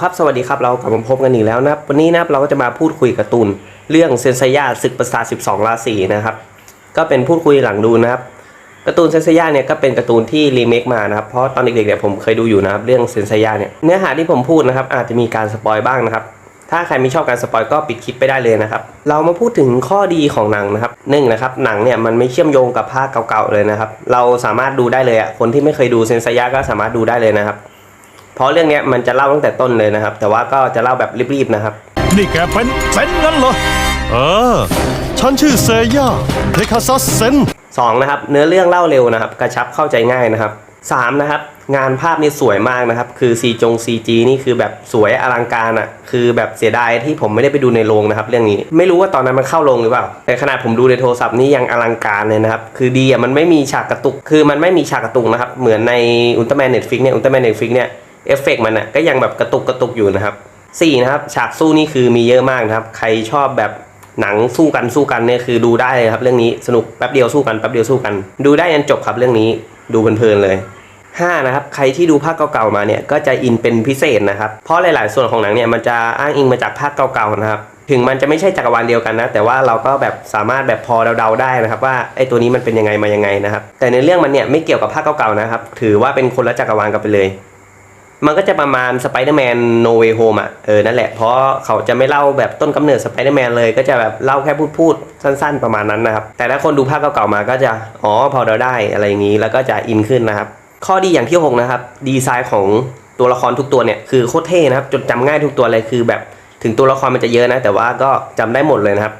ครับสวัสดีครับเรากลับมาพบกันอีกแล้วนะวันนี้นะเราก็จะมาพูดคุยการ์ตูนเรื่องเซนเซยาศึกประสาท12 ราศีนะครับ ก็เป็นพูดคุยหลังดูนะครับการ์ตูนเซนเซยาเนี่ยก็เป็นการ์ตูนที่รีเมคมานะครับเพราะตอนเด็กๆเนี่ยผมเคยดูอยู่นะครับเรื่องเซนเซยาเนี่ยเนื้อหาที่ผมพูดนะครับอาจจะมีการสปอยบ้างนะครับถ้าใครไม่ชอบการสปอยก็ปิดคลิปไปได้เลยนะครับเรามาพูดถึงข้อดีของหนังนะครับหนึ่งนะครับหนังเนี่ยมันไม่เชื่อมโยงกับภาคเก่าๆเลยนะครับเราสามารถดูได้เลยอะคนที่ไม่เคยดูเซนเซยาก็สามารถดูได้เลยนะครับ ราะเรื่องเนี้ยมันจะเล่าตั้งแต่ต้นเลยนะครับ แต่ว่าก็จะเล่าแบบรีบๆนะครับ นี่แกเป็นเซนงั้นเหรอเออฉันชื่อเซย่าเทคาซัสเซน2นะครับ เนื้อเรื่องเล่าเร็วนะครับ กระชับเข้าใจง่ายนะครับ3นะครับงานภาพนี่สวยมากนะครับ คือซีจงซีจีนี่คือแบบสวยอลังการอะ คือแบบเสียดายที่ผมไม่ได้ไปดูในโรงนะครับ เรื่องนี้ไม่รู้ว่าตอนนั้นมันเข้าโรงหรือเปล่า แต่ขนาดผมดูในโทรศัพท์นี่ยังอลังการเลยนะครับ คือดีอะมันไม่มีฉากกระตุก คือมันไม่มีฉากกระตุกนะครับ เหมือนในอุลตร้าแมนเน็ตฟิกเนี่ยอุลตร้าแมนเน็ตฟิกเนี่ย เอฟเฟกต์มันอะก็ยังแบบกระตุกกระตุกอยู่นะครับสี่นะครับฉากสู้นี่คือมีเยอะมากนะครับ ใครชอบแบบหนังสู้กันสู้กันเนี่ยคือดูได้เลยครับเรื่องนี้สนุกแป๊บเดียวสู้กันแป๊บเดียวสู้กัน ดูได้ยันจบครับเรื่องนี้ดูเพลินๆเลย5นะครับใครที่ดูภาคเก่าๆมาเนี่ยก็จะอินเป็นพิเศษนะครับเพราะหลาย ๆ ส่วนของหนังเนี่ยมันจะอ้างอิงมาจากภาคเก่าๆนะครับถึงมันจะไม่ใช่จักรวาลเดียวกันนะ แต่ว่าเราก็แบบสามารถแบบพอเดาๆได้นะครับ ว่าไอ้ตัวนี้มันเป็นยังไงมายังไงนะครับแต่ในเรื่องมันเนี่ยไม่เกี่ยวกับภาคเก่าๆนะครับถือว่าเป็นคนละจักรวาลกันไปเลย มันก็จะประมาณ Spider-Man No Way Home อะเออนั่นแหละ เพราะเขาจะไม่เล่าแบบต้นกำเนิด Spider-Man เลย ก็จะแบบเล่าแค่พูดพูดๆสั้น ๆ ประมาณนั้นนะครับ แต่ถ้าคนดูภาคเก่าๆมาก็จะ อ๋อพอเดาได้อะไรอย่างนี้ แล้วก็จะอินขึ้นนะครับ ข้อดีอย่างที่หกนะครับ ดีไซน์ของตัวละครทุกตัวเนี่ยคือโคตรเท่นะครับ จดจำง่ายทุกตัวเลยคือแบบถึงตัวละครมันจะเยอะนะ แต่ว่าก็จำได้หมดเลยนะครับ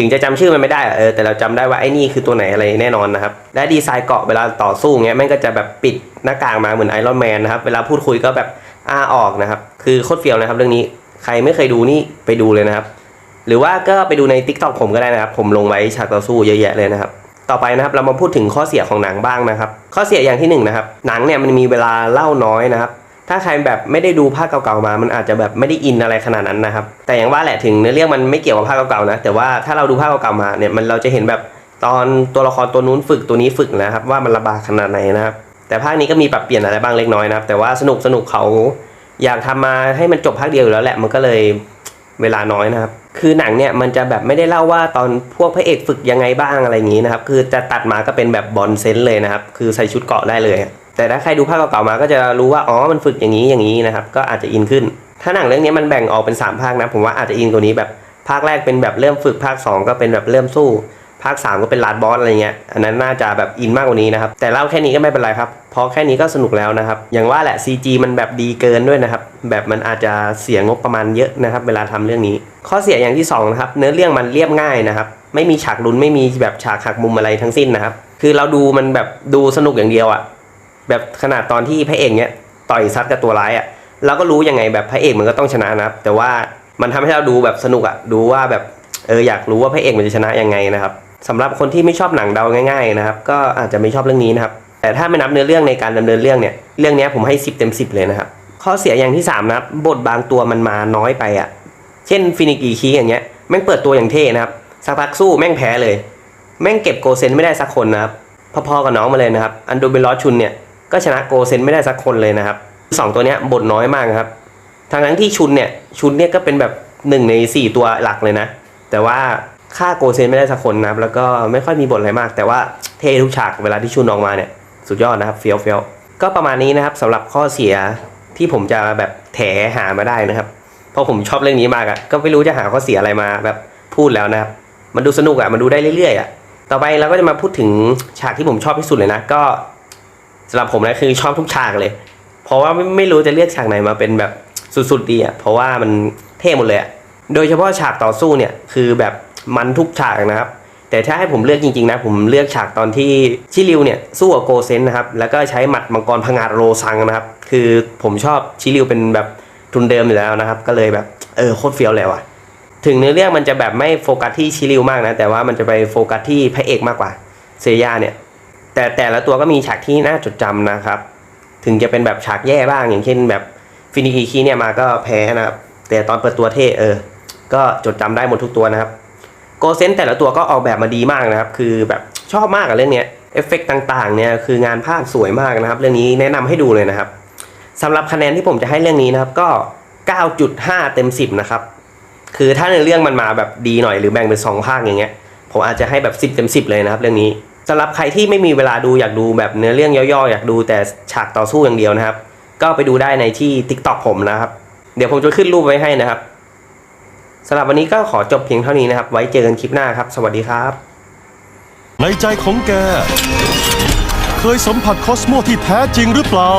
ถึงจะจำชื่อมันไม่ได้เออแต่เราจำได้ว่าไอ้นี่คือตัวไหนอะไรแน่นอนนะครับ และดีไซน์เกาะเวลาต่อสู้เงี้ยแม่งก็จะแบบปิดหน้ากากมาเหมือนไอรอนแมนนะครับ เวลาพูดคุยก็แบบอ้าออกนะครับ คือโคตรเฟี้ยวนะครับ เรื่องนี้ใครไม่เคยดูนี่ไปดูเลยนะครับ หรือว่าก็ไปดูใน t ิ k t o k ผมก็ได้นะครับ ผมลงไว้ฉากต่อสู้เยอะแยะเลยนะครับ ต่อไปนะครับเรามาพูดถึงข้อเสียของหนังบ้างนะครับ ข้อเสียอย่างที่หนึ่งนะครับหนังเนี่ยมันมีเวลาเล่าน้อยนะครับ ถ้าใครแบบไม่ได้ดูภาคเก่าๆมา มันอาจจะแบบไม่ได้อินอะไรขนาดนั้นนะครับ แต่อย่างว่าแหละถึงเนื้อเรื่องมันไม่เกี่ยวกับภาคเก่าๆนะ แต่ว่าถ้าเราดูภาคเก่าๆมาเนี่ยมันเราจะเห็นแบบตอนตัวละครตัวนู้นฝึกตัวนี้ฝึกนะครับ ว่ามันระบาดขนาดไหนนะครับ แต่ภาคนี้ก็มีปรับเปลี่ยนอะไรบ้างเล็กน้อยนะครับ แต่ว่าสนุกสนุกเขาอยากทำมาให้มันจบภาคเดียวอยู่แล้วแหละมันก็เลย เวลาน้อยนะครับ คือหนังเนี่ยมันจะแบบไม่ได้เล่าว่าตอนพวกพระเอกฝึกยังไงบ้างอะไรอย่างนี้นะครับ คือจะตัดมาก็เป็นแบบบอลเซนส์เลยนะครับ คือใส่ชุดเกาะได้เลย แต่ถ้าใครดูภาคเก่าๆมาก็จะรู้ว่าอ๋อมันฝึกอย่างนี้อย่างนี้นะครับ ก็อาจจะอินขึ้น ถ้าหนังเรื่องนี้มันแบ่งออกเป็น 3 ภาคนะผมว่าอาจจะอินกว่านี้แบบภาคแรกเป็นแบบเริ่มฝึกภาค 2 ก็เป็นแบบเริ่มสู้ ภาค 3 ก็เป็นลาดบอสอะไรเงี้ยอันนั้นน่าจะแบบอินมากกว่านี้นะครับ แต่เล่าแค่นี้ก็ไม่เป็นไรครับเพราะแค่นี้ก็สนุกแล้วนะครับ อย่างว่าแหละ CG มันแบบดีเกินด้วยนะครับ แบบมันอาจจะเสียงบประมาณเยอะนะครับ เวลาทำเรื่องนี้ ข้อเสียอย่างที่สองนะครับเนื้อเรื่องมันเรียบง่ายนะครับ ไม่มีฉากลุ้นไม่มีแบบฉากหักมุมอะไรทั้งสิ้นนะครับ คือเราดูมันแบบดูสนุกอย่างเดียวอะแบบขนาดตอนที่พระเอกเนี้ยต่อยซัดกับตัวร้ายอะ่ะเราก็รู้ยังไงแบบพระเอกมันก็ต้องชนะนะครับ แต่ว่ามันทำให้เราดูแบบสนุกอะ่ะดูว่าแบบเอออยากรู้ว่าพระเอกมันจะชนะยังไงนะครับ สำหรับคนที่ไม่ชอบหนังเดาง่ายๆนะครับ ก็อาจจะไม่ชอบเรื่องนี้นะครับ แต่ถ้าไม่นับเนื้อเรื่องในการดำเนินเรื่องเนี่ย เรื่องนี้ผมให้ 10 เต็ม 10 เลยนะครับ ข้อเสียอย่างที่ 3 นะครับ บทบางตัวมันมาน้อยไปอะ่ะ เช่นฟินิกีคีอย่างเงี้ย แม่งเปิดตัวอย่างเท่นะครับ สักพักสู้แม่งแพ้เลย แม่งเก็บโกเซนไม่ได้สักคนนะครับ พอๆกับน้องมาเลยนะครับ อันโดเบลอชุนเนี่ย ก็ชนะโกเซนไม่ได้สักคนเลยนะครับสองตัวเนี้ยบทน้อยมากครับ ทางนั้นที่ชุนเนี่ย ชุนเนี่ยก็เป็นแบบหนึ่งในสี่ตัวหลักเลยนะ แต่ว่า ฆ่าโกเซนไม่ได้สักคนนะครับ แล้วก็ไม่ค่อยมีบทอะไรมาก แต่ว่าเททุกฉากเวลาที่ชุนออกมาเนี่ยสุดยอดนะครับเฟี้ยวเฟี้ยวก็ประมาณนี้นะครับสำหรับข้อเสียที่ผมจะแบบแถหามาได้นะครับ เพราะผมชอบเรื่องนี้มากอะ่ะก็ไม่รู้จะหาข้อเสียอะไรมาแบบพูดแล้วนะครับ มันดูสนุกอะ่ะมันดูได้เรื่อยๆอะ่ะต่อไปเราก็จะมาพูดถึงฉากที่ผมชอบที่สุดเลยนะ ก็สำหรับผมนะคือชอบทุกฉากเลย เพราะว่าไม่ไม่รู้จะเลือกฉากไหนมาเป็นแบบสุดๆดีอะเพราะว่ามันเท่หมดเลยอะโดยเฉพาะฉากต่อสู้เนี่ยคือแบบ มันทุกฉากนะครับ แต่ถ้าให้ผมเลือกจริงๆนะ ผมเลือกฉากตอนที่ชิริวเนี่ยสู้กับโกเซนนะครับ แล้วก็ใช้หมัดมังกรพงาดโรซังนะครับ คือผมชอบชิริวเป็นแบบทุนเดิมอยู่แล้วนะครับ ก็เลยแบบเออโคตรเฟี้ยวเลยว่ะ ถึงเนื้อเรื่องมันจะแบบไม่โฟกัสที่ชิริวมากนะ แต่ว่ามันจะไปโฟกัสที่พระเอกมากกว่าเซย่าเนี่ย แต่แต่ละตัวก็มีฉากที่น่าจดจำนะครับ ถึงจะเป็นแบบฉากแย่บ้างอย่างเช่นแบบฟินิกีคีเนี่ยมาก็แพ้นะครับ แต่ตอนเปิดตัวเท่เออ ก็จดจำได้หมดทุกตัวนะครับ โกเซนแต่ละตัวก็ออกแบบมาดีมากนะครับ คือแบบชอบมากกับเรื่องนี้เอฟเฟกต่างๆเนี่ยคืองานภาพสวยมากนะครับ เรื่องนี้แนะนำให้ดูเลยนะครับสำหรับคะแนนที่ผมจะให้เรื่องนี้นะครับก็ 9.5 เต็ม 10 นะครับ คือถ้าในเรื่องมันมาแบบดีหน่อยหรือแบ่งเป็นสองภาคอย่างเงี้ยผมอาจจะให้แบบ 10 เต็ม 10 เลยนะครับเรื่องนี้สำหรับใครที่ไม่มีเวลาดูอยากดูแบบเนื้อเรื่องย่อๆอยากดูแต่ฉากต่อสู้อย่างเดียวนะครับ ก็ไปดูได้ในที่ TikTok ผมนะครับ เดี๋ยวผมจะขึ้นรูปไว้ให้นะครับ สำหรับวันนี้ก็ขอจบเพียงเท่านี้นะครับ ไว้เจอกันคลิปหน้าครับ สวัสดีครับ ในใจของแก เคยสัมผัสคอสโมที่แท้จริงหรือเปล่า